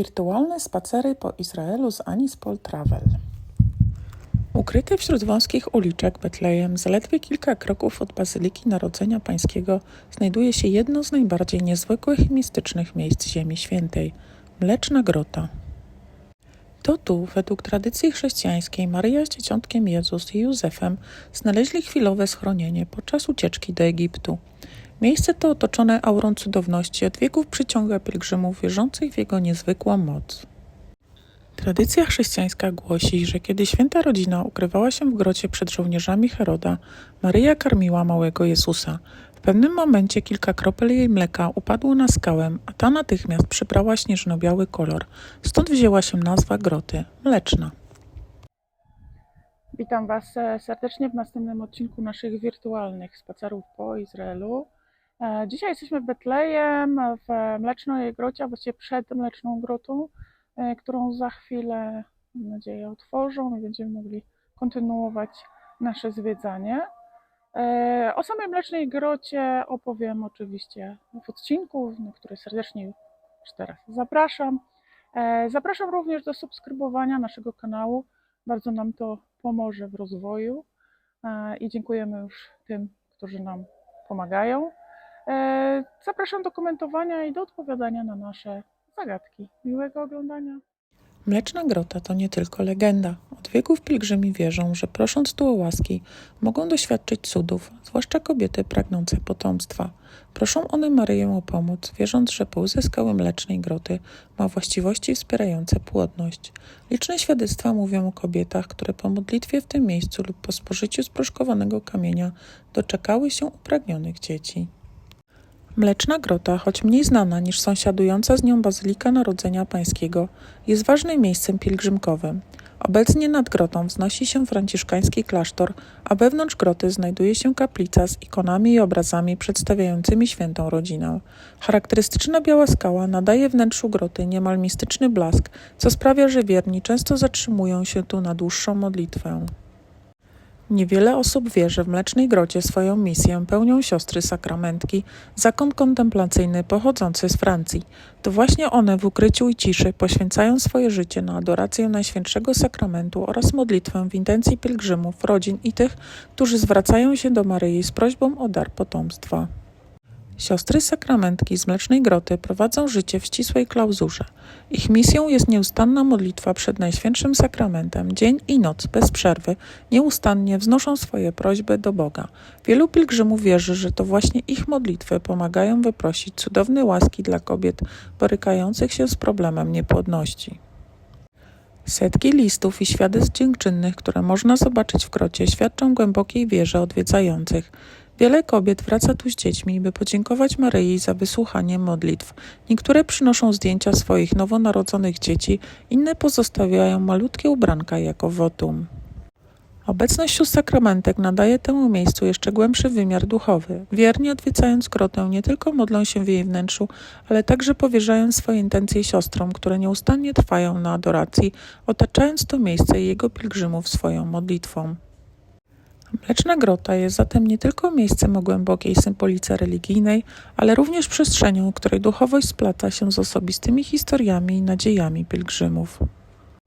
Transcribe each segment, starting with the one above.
Wirtualne spacery po Izraelu z Anispol Travel. Ukryte wśród wąskich uliczek Betlejem, zaledwie kilka kroków od Bazyliki Narodzenia Pańskiego, znajduje się jedno z najbardziej niezwykłych i mistycznych miejsc Ziemi Świętej Mleczna Grota. To tu, według tradycji chrześcijańskiej, Maryja z dzieciątkiem Jezus i Józefem znaleźli chwilowe schronienie podczas ucieczki do Egiptu. Miejsce to otoczone aurą cudowności od wieków przyciąga pielgrzymów wierzących w jego niezwykłą moc. Tradycja chrześcijańska głosi, że kiedy święta rodzina ukrywała się w grocie przed żołnierzami Heroda, Maryja karmiła małego Jezusa. W pewnym momencie kilka kropel jej mleka upadło na skałę, a ta natychmiast przybrała śnieżno-biały kolor. Stąd wzięła się nazwa groty mleczna. Witam Was e, serdecznie w następnym odcinku naszych wirtualnych spacerów po Izraelu. E, Dzisiaj jesteśmy w Betlejem, w Mlecznej Grocie, a właściwie przed Mleczną Grotą, e, którą za chwilę, mam nadzieję, otworzą i będziemy mogli kontynuować nasze zwiedzanie. E, O samej Mlecznej Grocie opowiem oczywiście w odcinku, na który serdecznie już teraz zapraszam. Zapraszam również do subskrybowania naszego kanału. Bardzo nam to pomoże w rozwoju i dziękujemy już tym, którzy nam pomagają. E, Zapraszam do komentowania i do odpowiadania na nasze zagadki. Miłego oglądania. Mleczna Grota to nie tylko legenda. Od wieków pielgrzymi wierzą, że prosząc tu o łaski, mogą doświadczyć cudów, zwłaszcza kobiety pragnące potomstwa. Proszą one Maryję o pomoc, wierząc, że po uzyskały Mlecznej Groty ma właściwości wspierające płodność. Liczne świadectwa mówią o kobietach, które po modlitwie w tym miejscu lub po spożyciu sproszkowanego kamienia doczekały się upragnionych dzieci. Mleczna Grota, choć mniej znana niż sąsiadująca z nią Bazylika Narodzenia Pańskiego, jest ważnym miejscem pielgrzymkowym. Obecnie nad grotą wznosi się franciszkański klasztor, a wewnątrz groty znajduje się kaplica z ikonami i obrazami przedstawiającymi świętą rodzinę. Charakterystyczna biała skała nadaje wnętrzu groty niemal mistyczny blask, co sprawia, że wierni często zatrzymują się tu na dłuższą modlitwę. Niewiele osób wie, że w Mlecznej Grocie swoją misję pełnią siostry sakramentki, zakon kontemplacyjny pochodzący z Francji. To właśnie one w ukryciu i ciszy poświęcają swoje życie na adorację Najświętszego Sakramentu oraz modlitwę w intencji pielgrzymów, rodzin i tych, którzy zwracają się do Maryi z prośbą o dar potomstwa. Siostry sakramentki z Mlecznej Groty prowadzą życie w ścisłej klauzurze. Ich misją jest nieustanna modlitwa przed Najświętszym Sakramentem. Dzień i noc, bez przerwy, nieustannie wznoszą swoje prośby do Boga. Wielu pielgrzymów wierzy, że to właśnie ich modlitwy pomagają wyprosić cudowne łaski dla kobiet borykających się z problemem niepłodności. Setki listów i świadectw dziękczynnych, które można zobaczyć w grocie, świadczą głębokiej wierze odwiedzających. Wiele kobiet wraca tu z dziećmi, by podziękować Maryi za wysłuchanie modlitw. Niektóre przynoszą zdjęcia swoich nowonarodzonych dzieci, inne pozostawiają malutkie ubranka jako wotum. Obecność sióstr sakramentek nadaje temu miejscu jeszcze głębszy wymiar duchowy. Wierni odwiedzając grotę nie tylko modlą się w jej wnętrzu, ale także powierzają swoje intencje siostrom, które nieustannie trwają na adoracji, otaczając to miejsce i jego pielgrzymów swoją modlitwą. Mleczna Grota jest zatem nie tylko miejscem o głębokiej symbolice religijnej, ale również przestrzenią, której duchowość splata się z osobistymi historiami i nadziejami pielgrzymów.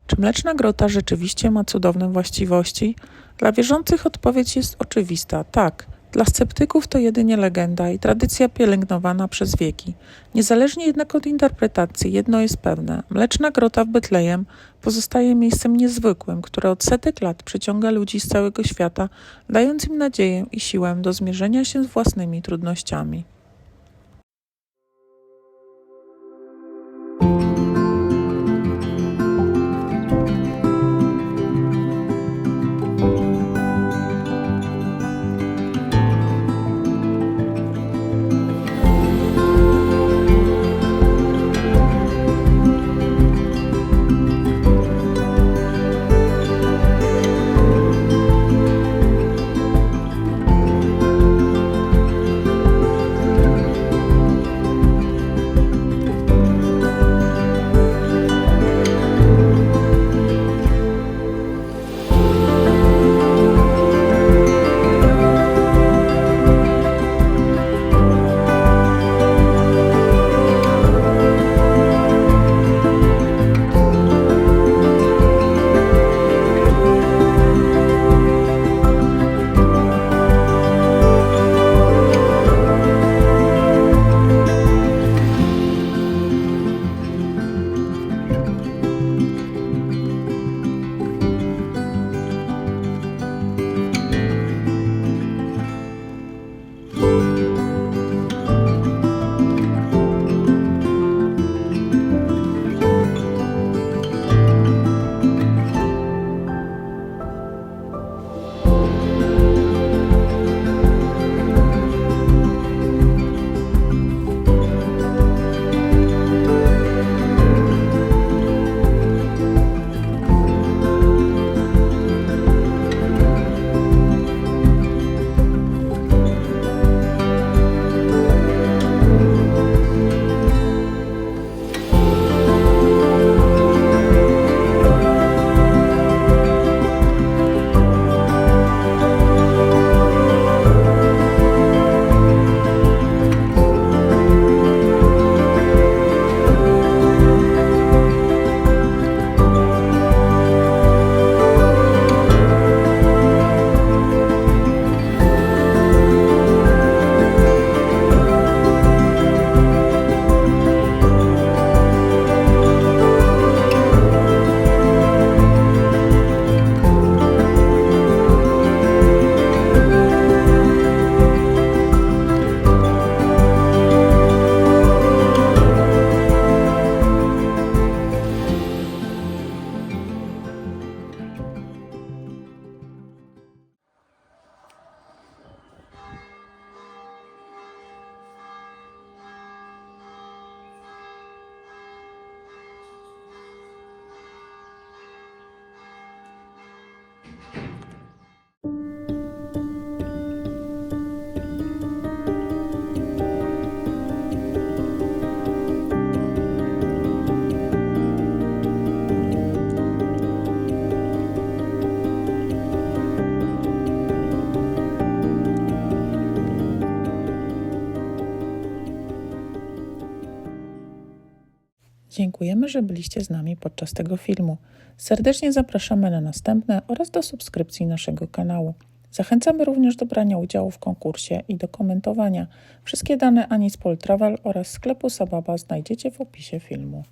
Czy Mleczna Grota rzeczywiście ma cudowne właściwości? Dla wierzących odpowiedź jest oczywista tak. Dla sceptyków to jedynie legenda i tradycja pielęgnowana przez wieki. Niezależnie jednak od interpretacji, jedno jest pewne: Mleczna Grota w Betlejem pozostaje miejscem niezwykłym, które od setek lat przyciąga ludzi z całego świata, dając im nadzieję i siłę do zmierzenia się z własnymi trudnościami. Dziękujemy, że byliście z nami podczas tego filmu. Serdecznie zapraszamy na następne oraz do subskrypcji naszego kanału. Zachęcamy również do brania udziału w konkursie i do komentowania. Wszystkie dane Anispol Travel oraz sklepu Sababa znajdziecie w opisie filmu.